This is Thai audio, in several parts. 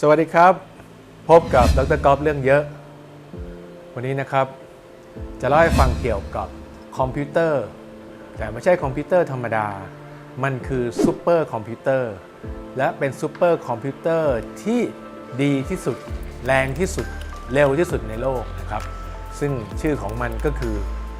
สวัสดีครับ พบกับดรกอล์ฟเรื่องเยอะ วันนี้นะครับ จะเล่าให้ฟังเกี่ยวกับคอมพิวเตอร์ แต่ไม่ใช่คอมพิวเตอร์ธรรมดา มันคือซูเปอร์คอมพิวเตอร์และเป็นซูเปอร์คอมพิวเตอร์ที่ดีที่สุด แรงที่สุดเร็วที่สุดในโลกนะครับ ซึ่งชื่อของมันก็คือ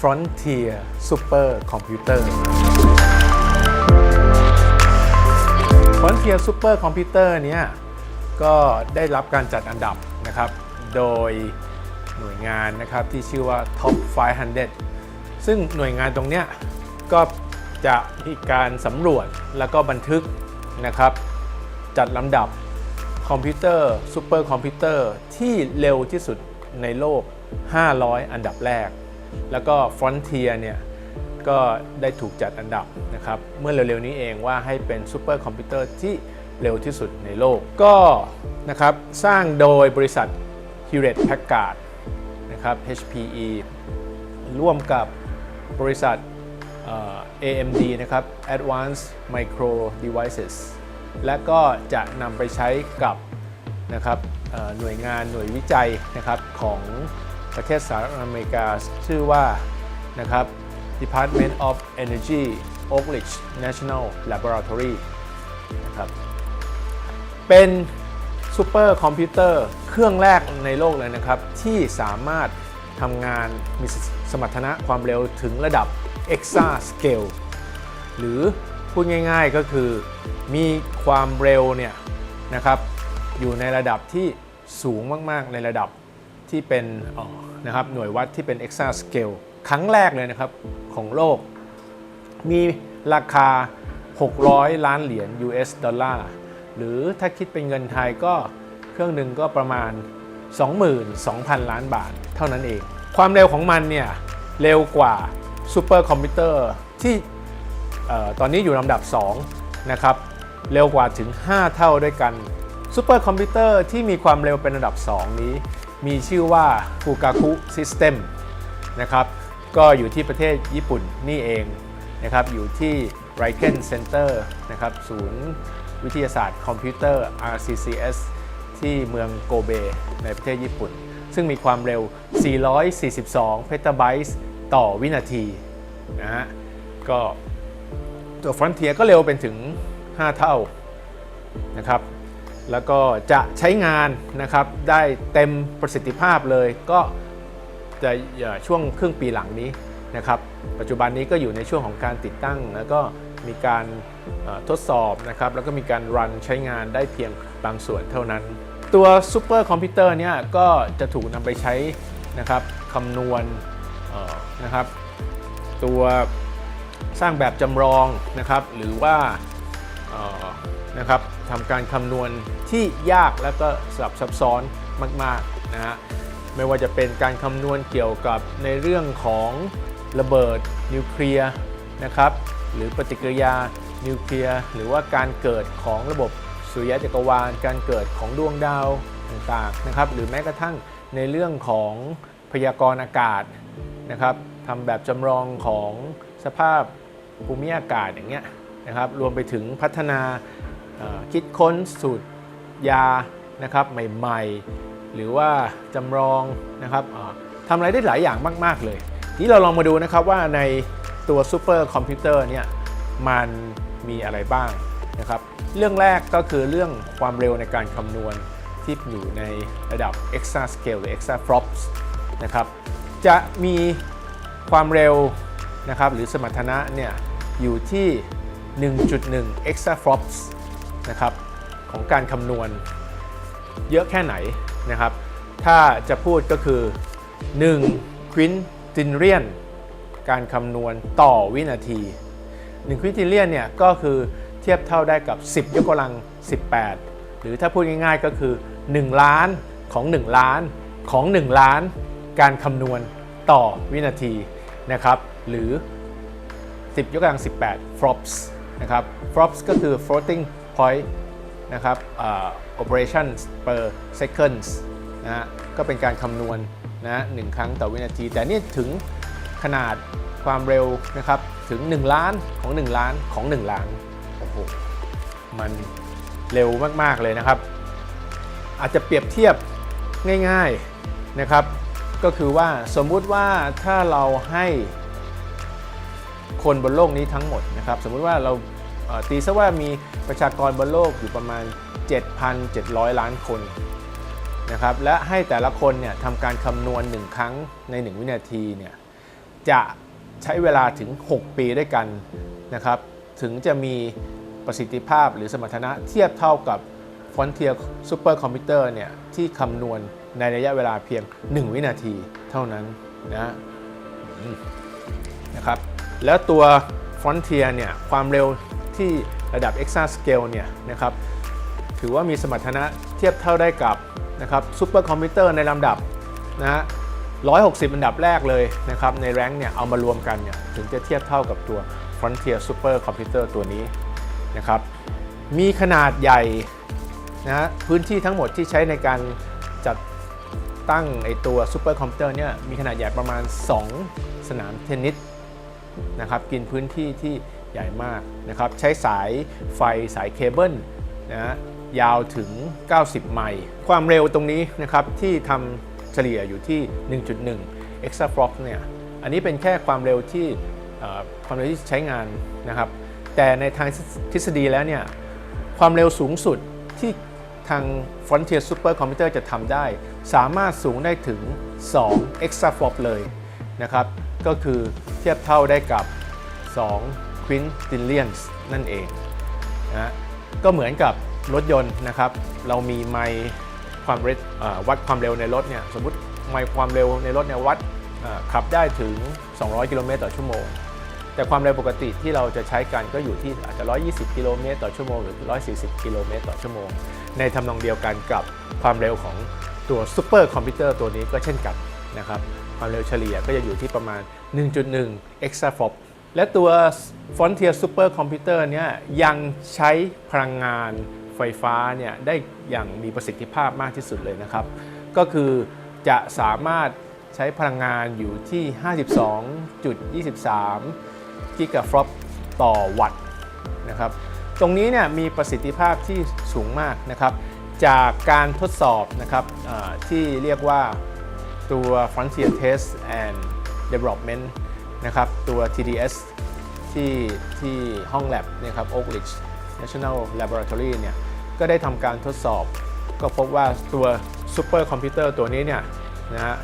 Frontier Super Computer Frontier Super Computer เนี่ย ก็ได้รับการจัดอันดับนะครับ โดยหน่วยงานนะครับที่ชื่อว่า Top 500 ซึ่งหน่วยงานตรงเนี้ยก็จะมีการสำรวจแล้วก็บันทึกนะครับ จัดลำดับคอมพิวเตอร์ซูเปอร์คอมพิวเตอร์ที่เร็วที่สุดในโลก 500 อันดับแรก แล้วก็ Frontier เนี่ยก็ได้ถูกจัดอันดับนะครับ เมื่อเร็วๆนี้เองว่าให้เป็นซูเปอร์คอมพิวเตอร์ที่ เร็วที่สุดในโลก ก็นะครับสร้างโดยบริษัท Hewlett Packard นะครับ HPE ร่วมกับบริษัท AMD นะครับ Advanced Micro Devices และก็จะนำไปใช้กับนะครับหน่วยงานหน่วยวิจัยนะครับของประเทศสหรัฐอเมริกา ชื่อว่านะครับ Department of Energy Oak Ridge National Laboratory นะครับ เป็นซูเปอร์คอมพิวเตอร์เครื่องแรกในโลกเลยนะครับ ที่สามารถทำงานมีสมรรถนะความเร็วถึงระดับ Exa Scale หรือพูดง่ายๆก็คือมีความเร็วเนี่ยนะครับอยู่ในระดับที่สูงมากๆ ในระดับที่เป็นนะครับหน่วยวัดที่เป็น Exa Scale ครั้งแรกเลยนะครับของโลก มีราคา 600 ล้านเหรียญ US ดอลลาร์ หรือถ้าคิดเป็นเงินไทยก็เครื่องหนึ่งก็ประมาณ 22,000 ล้านบาท เท่านั้นเอง ความเร็วของมันเนี่ยเร็วกว่าซูเปอร์คอมพิวเตอร์ที่ตอนนี้อยู่ลำดับ 2 นะครับ เร็วกว่าถึง 5 เท่าด้วยกันซูเปอร์คอมพิวเตอร์ที่มีความเร็วเป็นระดับ 2 นี้ มีชื่อว่า Fugaku System นะครับก็อยู่ที่ประเทศญี่ปุ่นนี่เองนะครับอยู่ที่ Riken Center นะครับศูนย์ วิทยาศาสตร์คอมพิวเตอร์ RCCS ที่เมืองโกเบในประเทศญี่ปุ่น ซึ่งมีความเร็ว 442 เพตาไบต์ต่อวินาทีนะฮะก็ตัว Frontier ก็เร็วเป็นถึง 5 เท่านะครับแล้วก็จะใช้งานนะครับได้เต็มประสิทธิภาพเลยก็จะเอ่ช่วงครึ่งปีหลังนี้นะครับปัจจุบันนี้ก็อยู่ในช่วงของการติดตั้งแล้วก็ มีการทดสอบนะครับแล้วก็มีการรันใช้งานได้เพียงบางส่วนเท่านั้น ตัวซูเปอร์คอมพิวเตอร์เนี่ยก็จะถูกนำไปใช้นะครับคำนวณนะครับตัวสร้างแบบจำลองนะครับหรือว่านะครับทำการคำนวณที่ยากและก็สลับซับซ้อนมากๆนะฮะไม่ว่าจะเป็นการคำนวณเกี่ยวกับในเรื่องของระเบิดนิวเคลียร์นะครับหรือปฏิกิริยานิวเคลียร์หรือว่าการเกิดของระบบสุริยะจักรวาล การเกิดของดวงดาวต่างๆนะครับหรือแม้กระทั่งในเรื่องของพยากรณ์อากาศนะครับทำแบบจำลองของสภาพภูมิอากาศอย่างเงี้ยนะครับรวมไปถึงพัฒนาคิดค้นสูตรยานะครับใหม่ๆ หรือว่าจำลองนะครับทำอะไรได้หลายอย่างมาก ๆ เลย นี้เราลองมาดูนะครับว่าใน ตัวซูเปอร์คอมพิวเตอร์เนี่ยมันมีอะไรบ้างนะครับ เรื่องแรกก็คือเรื่องความเร็วในการคำนวณที่อยู่ในระดับ exa scale หรือ exa flops นะครับจะมีความเร็วนะครับหรือสมรรถนะเนี่ยอยู่ที่ 1.1 exa flops นะครับของการคำนวณเยอะแค่ไหนนะครับ ถ้าจะพูดก็คือ1ควินตินเรียน การคำนวณต่อวินาที1ควินติเรียนเนี่ยก็คือเทียบเท่าได้กับ 10 ยกกำลัง 18 หรือถ้าพูดง่ายๆก็คือ 1 ล้านของ 1 ล้านของ 1 ล้าน การคำนวณต่อวินาทีนะครับหรือ 10 ยกกำลัง 18 flops นะครับ flops ก็คือ floating point นะครับอ่า operations per seconds นะฮะก็เป็นการคำนวณนะหนึ่งครั้งต่อวินาที แต่นี่ถึง ขนาดความเร็วนะครับถึง 1 ล้านของ 1 ล้านของ 1 ล้านโอ้โหมันเร็วมาก ๆ เลยนะครับ อาจจะเปรียบเทียบง่ายๆนะครับ ก็คือว่าสมมุติว่าถ้าเราให้คนบนโลกนี้ทั้งหมดนะครับสมมุติว่าเราตีซะว่ามีประชากรบนโลกอยู่ประมาณ 7,700 ล้านคนนะครับและให้แต่ละคนเนี่ยทำการคำนวณ 1 ครั้งใน 1 วินาทีเนี่ย จะใช้เวลาถึง 6 ปีด้วยกันนะครับถึงจะมีประสิทธิภาพหรือสมรรถนะเทียบเท่ากับ Frontier Super Computer เนี่ยที่คำนวณในระยะเวลาเพียง 1 วินาทีเท่านั้นนะนะครับแล้วตัว Frontier เนี่ยความเร็วที่ระดับ Exascale เนี่ยนะครับถือว่ามีสมรรถนะเทียบเท่าได้กับนะครับซูเปอร์คอมพิวเตอร์ในลำดับนะฮะ 160 อันดับแรกเลยนะครับในแรงเนี่ยเอามารวมกันเนี่ยถึงจะเทียบเท่ากับตัว Frontier Super Computer ตัวนี้นะครับมีขนาดใหญ่นะฮะพื้นที่ทั้งหมดที่ใช้ในการจัดตั้งไอตัวซูเปอร์คอมพิวเตอร์เนี่ยมีขนาดใหญ่ประมาณ 2 สนามเทนนิสนะครับกินพื้นที่ที่ใหญ่มากนะครับใช้สายไฟสายเคเบิลนะฮะยาวถึง 90 ไมล์ ความเร็วตรงนี้นะครับที่ทำ เฉลี่ยอยู่ที่ 1.1 exaflop เนี่ยอันนี้เป็นแค่ความเร็วที่ความเร็วที่ใช้งานนะครับ แต่ในทางทฤษฎีแล้วเนี่ยความเร็วสูงสุดที่ทาง Frontier Super Computer จะทำได้ สามารถสูงได้ถึง 2 exaflop เลยนะครับ ก็คือเทียบเท่าได้กับ 2 quintillions นั่นเองนะก็เหมือนกับรถยนต์นะครับ เรามีไมล์ ความเร็ววัดความเร็วในรถเนี่ยสมมติไมล์ความเร็วในรถเนี่ยวัดขับได้ถึง 200 กิโลเมตรต่อชั่วโมง แต่ความเร็วปกติที่เราจะใช้กันก็อยู่ที่อาจจะ 120 กิโลเมตรต่อชั่วโมงหรือ 140 กิโลเมตรต่อชั่วโมง ในทำนองเดียวกันกับความเร็วของตัวซูเปอร์คอมพิวเตอร์ตัวนี้ก็เช่นกันนะครับความเร็วเฉลี่ยก็จะอยู่ที่ประมาณ 1.1 exaflop และตัว Frontier Super Computer เนี่ยยังใช้พลังงาน ไฟฟ้าเนี่ยได้อย่างมีประสิทธิภาพมากที่สุดเลยนะครับ ก็คือจะสามารถใช้พลังงานอยู่ที่ 52.23 กิกะฟลอปต่อวัตต์นะครับ ตรงนี้เนี่ยมีประสิทธิภาพที่สูงมากนะครับ จากการทดสอบนะครับที่เรียกว่าตัว Frontier Test and Development นะครับตัว TDS ที่ที่ห้องแลบนะครับ Oak Ridge National Laboratory เนี่ย ก็ได้ทำการทดสอบ ก็พบว่าตัวซูเปอร์คอมพิวเตอร์ตัวนี้เนี่ยนะฮะ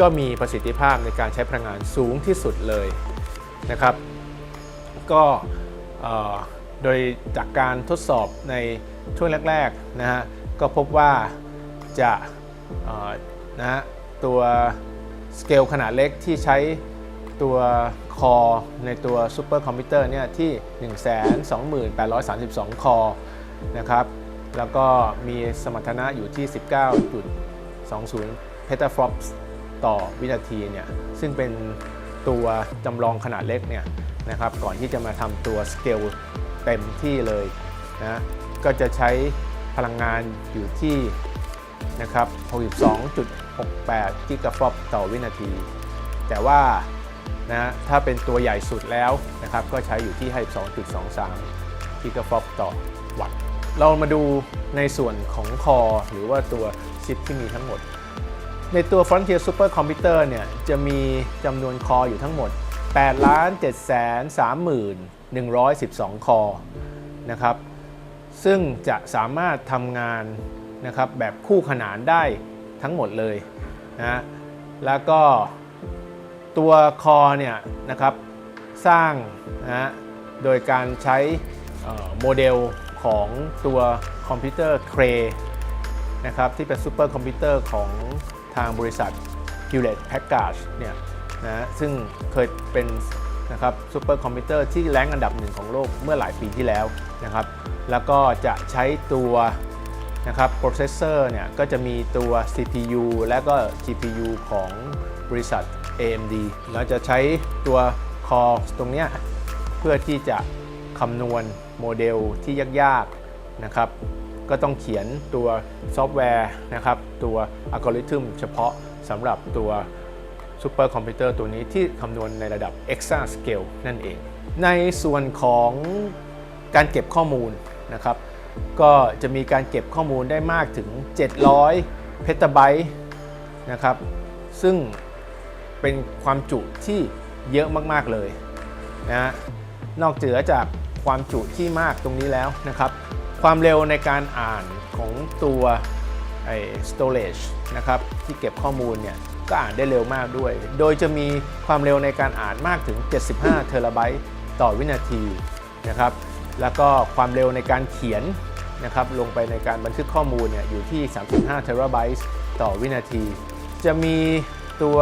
ก็มีประสิทธิภาพในการใช้พลังงานสูงที่สุดเลยนะครับ ก็โดยจากการทดสอบในช่วงแรกๆนะฮะก็พบว่าจะนะฮะตัวสเกลขนาดเล็กที่ใช้ตัวคอในตัวซูเปอร์คอมพิวเตอร์เนี่ยที่ 12832คอ นะครับ แล้วก็มีสมรรถนะอยู่ที่ 19.20 petaflops ต่อวินาทีเนี่ย ซึ่งเป็นตัวจำลองขนาดเล็กเนี่ยนะครับ ก่อนที่จะมาทำตัวสเกลเต็มที่เลยนะ ก็จะใช้พลังงานอยู่ที่นะครับ 62.68 กิกะฟลอปต่อวินาที แต่ว่านะถ้าเป็นตัวใหญ่สุดแล้วนะครับ ก็ใช้อยู่ที่ 52.23 กิกะฟลอปต่อวัตต์ เรามาดูในส่วนของคอหรือว่าตัวชิปที่มีทั้งหมด ในตัว Frontier Super Computer เนี่ยจะมีจำนวนคออยู่ทั้งหมด8 7 3 1 112 คอนะครับ ซึ่งจะสามารถทำงานนะครับแบบคู่ขนานได้ทั้งหมดเลยนะแล้วก็ตัวคอเนี่ยนะครับสร้างนะฮะโดยการใช้โมเดล ของตัวคอมพิวเตอร์เครนะครับที่เป็นซูเปอร์คอมพิวเตอร์ของทางบริษัท Hewlett Packard เนี่ยนะซึ่งเคยเป็นนะครับซูเปอร์คอมพิวเตอร์ที่แรงอันดับหนึ่งของโลกเมื่อหลายปีที่แล้วนะครับแล้วก็จะใช้ตัวนะครับโปรเซสเซอร์เนี่ยก็จะมีตัว CPU และก็ GPU ของบริษัท AMD แล้วจะใช้ตัว Core ตรงเนี้ยเพื่อที่จะ คำนวณโมเดลที่ยากๆนะครับก็ต้องเขียนตัวซอฟต์แวร์นะครับตัวอัลกอริทึมเฉพาะสำหรับตัวซูเปอร์คอมพิวเตอร์ตัวนี้ที่คำนวณในระดับ exascale นั่นเอง ในส่วนของการเก็บข้อมูลนะครับก็จะมีการเก็บข้อมูลได้มากถึง 700 เพตาไบต์นะครับซึ่งเป็นความจุที่เยอะมาก ๆ เลยนะฮะนอกเหนือจาก ความจุที่มากตรงนี้แล้วนะครับ ความเร็วในการอ่านของตัวไอ้ storage นะครับที่เก็บข้อมูลเนี่ยก็อ่านได้เร็วมากด้วย โดยจะมีความเร็วในการอ่านมากถึง 75 เทราไบต์ต่อวินาทีนะครับ แล้วก็ความเร็วในการเขียนนะครับลงไปในการบันทึกข้อมูลเนี่ยอยู่ที่ 35 เทราไบต์ต่อวินาที จะมีตัว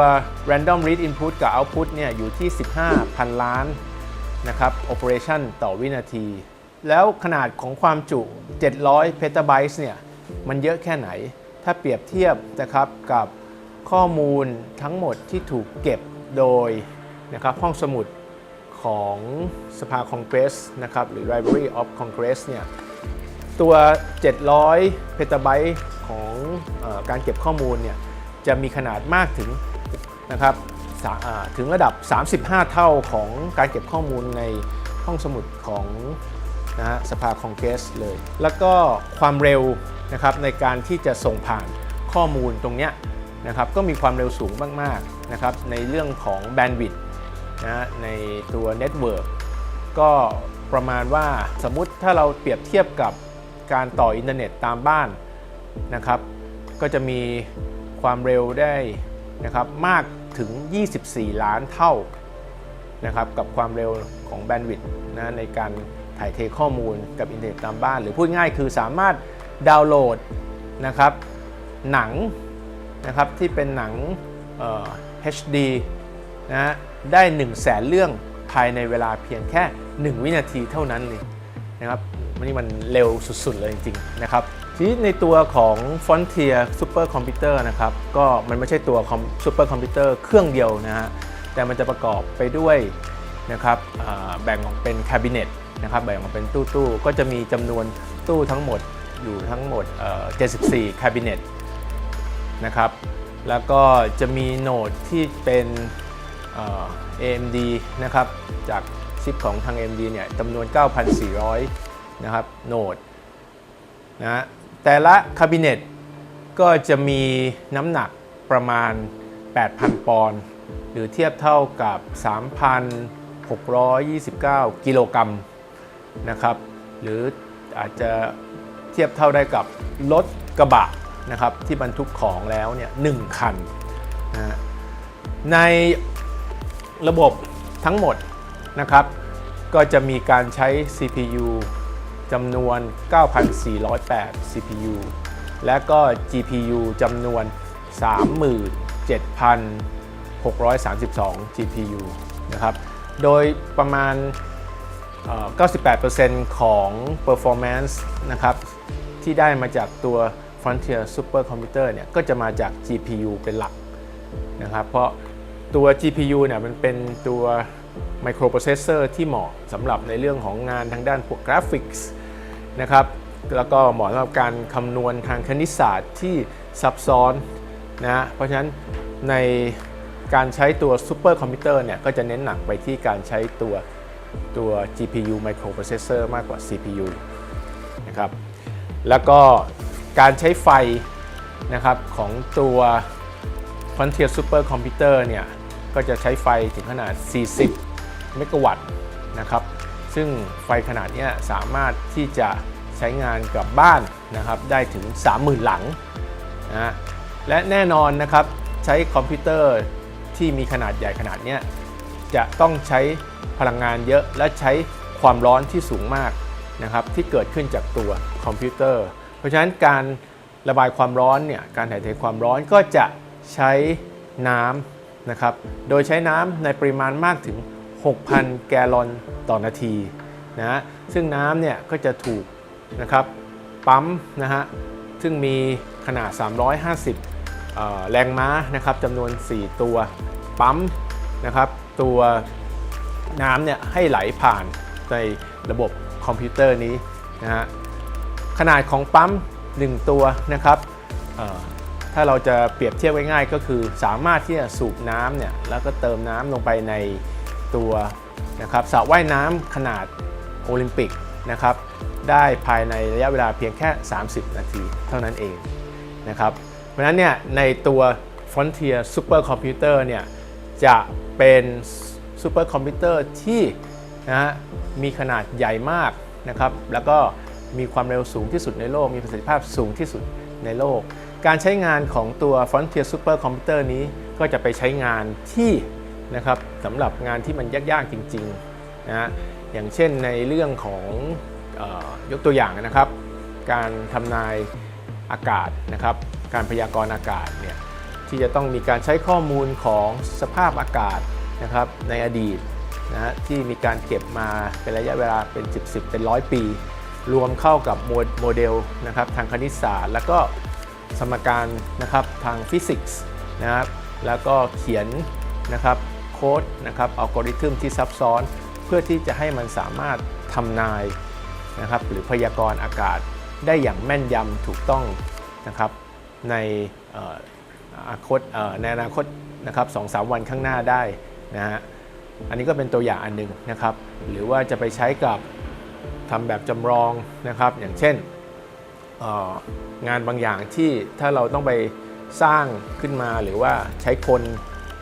random read input กับ output เนี่ยอยู่ที่ 15 พันล้าน นะครับ operation ต่อวินาที แล้วขนาดของความจุ 700 petabytes เนี่ย มันเยอะแค่ไหน ถ้าเปรียบเทียบนะครับกับข้อมูลทั้งหมดที่ถูกเก็บโดยนะครับห้องสมุดของสภาคองเกรสนะครับหรือ Library of Congress เนี่ยตัว 700 เพตาไบต์ของอการเก็บข้อมูลเนี่ยจะมีขนาดมากถึงนะครับ ถึงระดับ 35 เท่าของการเก็บข้อมูลในห้องสมุดของนะฮะสภาคองเกรสเลย แล้วก็ความเร็วนะครับในการที่จะส่งผ่านข้อมูลตรงเนี้ยนะครับก็มีความเร็วสูงมากๆนะครับในเรื่องของแบนด์วิดต์นะในตัวเน็ตเวิร์กก็ประมาณว่าสมมุติถ้าเราเปรียบเทียบกับการต่ออินเทอร์เน็ตตามบ้านนะครับ ก็จะมีความเร็วได้นะครับมาก ถึง 24 ล้านเท่านะครับกับความเร็วของแบนด์วิดต์นะในการถ่ายเทข้อมูลกับอินเทอร์เน็ตตามบ้าน หรือพูดง่ายคือสามารถดาวน์โหลดนะครับหนังนะครับที่เป็นหนังเอ่อ HD นะฮะได้ 1 0 0 0 0แสนเรื่องภายในเวลาเพียงแค่ 1 วินาทีเท่านั้นเลยนะครับมันนี่มันเร็วสุด ๆ เลยจริง ๆ นะครับ ทีในตัวของ Frontier Super Computer นะครับ ก็มันไม่ใช่ตัวซูเปอร์คอมพิวเตอร์เครื่องเดียวนะฮะ แต่มันจะประกอบไปด้วยนะครับแบ่งออกเป็นแคบิเนตนะครับ แบ่งออกเป็นตู้ๆก็จะมีจำนวนตู้ทั้งหมดอยู่ทั้งหมดเอ่อ74แคบิเนตนะครับ แล้วก็จะมีโหนดที่เป็น AMD นะครับ จากชิปของทาง AMD เนี่ยจำนวน 9,400 นะครับโหนดนะฮะ แต่ละคาบิเนตก็จะมีน้ำหนักประมาณ 8,000 ปอนด์หรือเทียบเท่ากับ 3,629 กิโลกรัมนะครับ หรืออาจจะเทียบเท่าได้กับรถกระบะนะครับที่บรรทุกของแล้วเนี่ยหคันนะในระบบทั้งหมดนะครับ ก็จะมีการใช้ CPU จำนวน 9,408 CPU และก็ GPU จำนวน 37,632 GPU นะครับ โดยประมาณ 98%ของ performance นะครับ ที่ได้มาจากตัว Frontier Super Computer เนี่ย ก็จะมาจาก GPU เป็นหลักนะครับ เพราะตัว GPU เนี่ยมันเป็นตัว microprocessor ที่เหมาะสำหรับในเรื่องของงานทางด้านพวกกราฟิกส์ นะครับแล้วก็เหมาะสำหรับการคำนวณทางคณิตศาสตร์ที่ซับซ้อนนะเพราะฉะนั้นในการใช้ตัวซูเปอร์คอมพิวเตอร์เนี่ยก็จะเน้นหนักไปที่การใช้ตัวตัว GPU microprocessor มากกว่า CPU นะครับแล้วก็การใช้ไฟนะครับของตัว Frontier Super Computer เนี่ยก็จะใช้ไฟถึงขนาด 40 เมกะวัตต์นะครับ ซึ่งไฟขนาดนี้สามารถที่จะใช้งานกับบ้านนะครับได้ถึง 30,000 หลังนะฮะและแน่นอนนะครับใช้คอมพิวเตอร์ที่มีขนาดใหญ่ขนาดนี้จะต้องใช้พลังงานเยอะและใช้ความร้อนที่สูงมากนะครับที่เกิดขึ้นจากตัวคอมพิวเตอร์ เพราะฉะนั้นการระบายความร้อนเนี่ยการถ่ายเทความร้อนก็จะใช้น้ำนะครับโดยใช้น้ำในปริมาณมากถึง 6,000 แกลลอนต่อนาทีนะฮะซึ่งน้ำเนี่ยก็จะถูกนะครับปั๊มนะฮะซึ่งมีขนาด 350เอ่อแรงม้านะครับจำนวน 4 ตัวปั๊มนะครับตัวน้ำเนี่ยให้ไหลผ่านในระบบคอมพิวเตอร์นี้นะฮะขนาดของปั๊ม 1 ตัวนะครับถ้าเราจะเปรียบเทียบง่ายๆก็คือสามารถที่จะสูบน้ำเนี่ยแล้วก็เติมน้ำลงไปใน ตัวนะครับสระว่ายน้ำขนาดโอลิมปิกนะครับได้ภายในระยะเวลาเพียงแค่ 30 นาทีเท่านั้นเองนะครับเพราะฉะนั้นเนี่ยในตัว Frontier Super Computer เนี่ยจะเป็นซูเปอร์คอมพิวเตอร์ที่นะฮะมีขนาดใหญ่มากนะครับแล้วก็มีความเร็วสูงที่สุดในโลก มีประสิทธิภาพสูงที่สุดในโลก การใช้งานของตัว Frontier Super Computer นี้ก็จะไปใช้งานที่ นะครับสำหรับงานที่มันยากๆจริงๆนะอย่างเช่นในเรื่องของออยกตัวอย่างนะครับ การทำนายอากาศนะครับ การพยากรณ์อากาศเนี่ยที่จะต้องมีการใช้ข้อมูลของสภาพอากาศนะครับในอดีตนะฮะที่มีการเก็บมาเป็นระยะเวลาเป็น 10 10 เป็นร้อยปี รวมเข้ากับโมโมเดลนะครับทางคณิตศาสตร์ แล้วก็สมการนะครับทางฟิสิกส์นะครับแล้วก็เขียนนะครับ โค้ดนะครับอัลกอริทึมที่ซับซ้อน เพื่อที่จะให้มันสามารถทำนายนะครับหรือพยากรณ์อากาศได้อย่างแม่นยำถูกต้องนะครับในอนาคตในอนาคตนะครับสองสามวันข้างหน้าได้นะฮะอันนี้ก็เป็นตัวอย่างอันหนึ่งนะครับหรือว่าจะไปใช้กับทำแบบจำลองนะครับ อย่างเช่นงานบางอย่างที่ถ้าเราต้องไปสร้างขึ้นมาหรือว่าใช้คน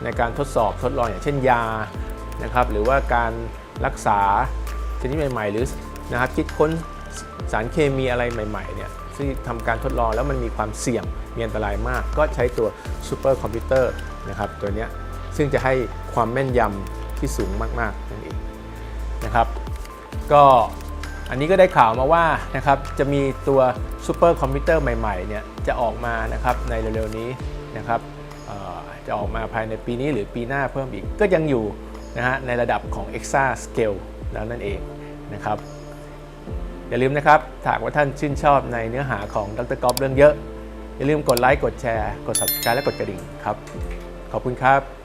ในการทดสอบทดลองอย่างเช่นยานะครับหรือว่าการรักษาชนิดใหม่ ๆ หรือนะครับคิดค้นสารเคมีอะไรใหม่ๆเนี่ยที่ทำการทดลองแล้วมันมีความเสี่ยงมีอันตรายมาก ก็ใช้ตัวซูเปอร์คอมพิวเตอร์นะครับตัวนี้ซึ่งจะให้ความแม่นยำที่สูงมากๆนั่นเองนะครับก็อันนี้ก็ได้ข่าวมาว่านะครับจะมีตัวซูเปอร์คอมพิวเตอร์ใหม่ๆเนี่ยจะออกมานะครับในเร็วๆนี้นะครับ จะออกมาภายในปีนี้หรือปีหน้าเพิ่มอีก ก็ยังอยู่นะฮะในระดับของ Exa Scale แล้วนั่นเองนะครับ อย่าลืมนะครับถ้าหากว่าท่านชื่นชอบในเนื้อหาของดรกอล์ฟเรื่องเยอะ อย่าลืมกดไลค์กดแชร์ กด subscribe และกดกระดิ่งครับ ขอบคุณครับ